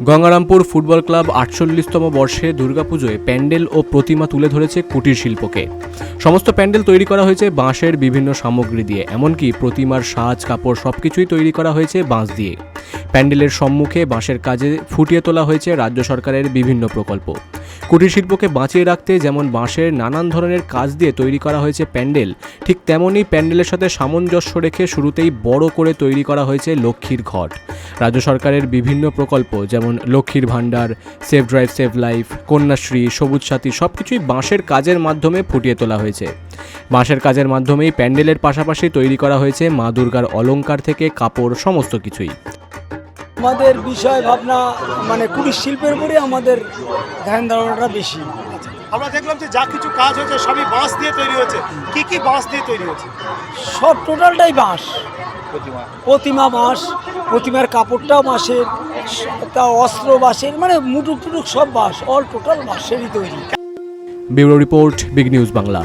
Gangarampur football club আটচল্লিশতম বর্ষে দুর্গাপুজোয় প্যান্ডেল ও প্রতিমা তুলে ধরেছে কুটির শিল্পকে। সমস্ত প্যান্ডেল তৈরি করা হয়েছে বাঁশের বিভিন্ন সামগ্রী দিয়ে, এমনকি প্রতিমার সাজ, কাপড় সবকিছুই তৈরি করা হয়েছে বাঁশ দিয়ে। প্যান্ডেলের সম্মুখে বাঁশের কাজে ফুটিয়ে তোলা হয়েছে রাজ্য সরকারের বিভিন্ন প্রকল্প। কুটিরশিল্পকে বাঁচিয়ে রাখতে যেমন বাঁশের নানান ধরনের কাজ দিয়ে তৈরি করা হয়েছে প্যান্ডেল, ঠিক তেমনই প্যান্ডেলের সাথে সামঞ্জস্য রেখে শুরুতেই বড় করে তৈরি করা হয়েছে লক্ষ্মীর ঘট। রাজ্য সরকারের বিভিন্ন প্রকল্প যেমন লক্ষ্মীর ভাণ্ডার, save drive, save life, Kanyashree, Sabooj Sathi সব কিছুই বাঁশের কাজের মাধ্যমে ফুটিয়ে তোলা হয়েছে। বাঁশের কাজের মাধ্যমেই প্যান্ডেলের পাশাপাশি তৈরি করা হয়েছে মা দুর্গার অলঙ্কার থেকে কাপড়, সমস্ত কিছুই। আমাদের বিষয় ভাবনা মানে কুটির শিল্পের উপরে আমাদের ধ্যান ধারণাটা বেশি। আমরা দেখলাম যে যা কিছু কাজ হয়েছে সবই বাঁশ দিয়ে তৈরি হয়েছে। কি কি বাঁশ দিয়ে তৈরি হয়েছে? সব টোটালটাই বাঁশ। প্রতিমা। বাঁশ প্রতিমার কাপড়টাও বাঁশের তা অস্ত্র বাঁশের মানে মুটুক টুটুক সব বাঁশ অল টোটাল বাঁশেরই তৈরি। Bureau report big news Bangla.